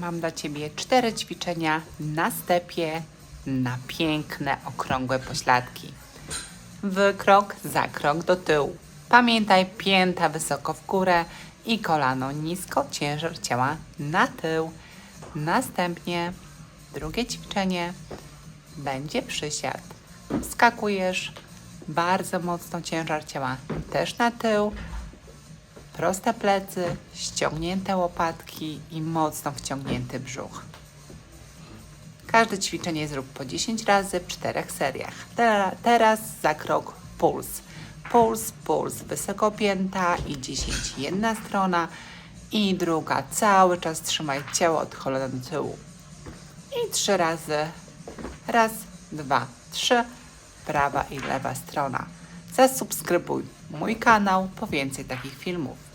mam dla Ciebie cztery ćwiczenia na stepie na piękne, okrągłe pośladki. W krok za krok do tyłu. Pamiętaj, pięta wysoko w górę i kolano nisko, ciężar ciała na tył. Następnie drugie ćwiczenie będzie przysiad. Skakujesz bardzo mocno, ciężar ciała też na tył. Proste plecy, ściągnięte łopatki i mocno wciągnięty brzuch. Każde ćwiczenie zrób po 10 razy w czterech seriach. Te- Teraz za krok puls. Puls, puls, wysoko pięta i 10 jedna strona i druga. Cały czas trzymaj ciało od kolana do tyłu. I trzy razy. Raz, dwa, trzy. Prawa i lewa strona. Zasubskrybuj mój kanał po więcej takich filmów.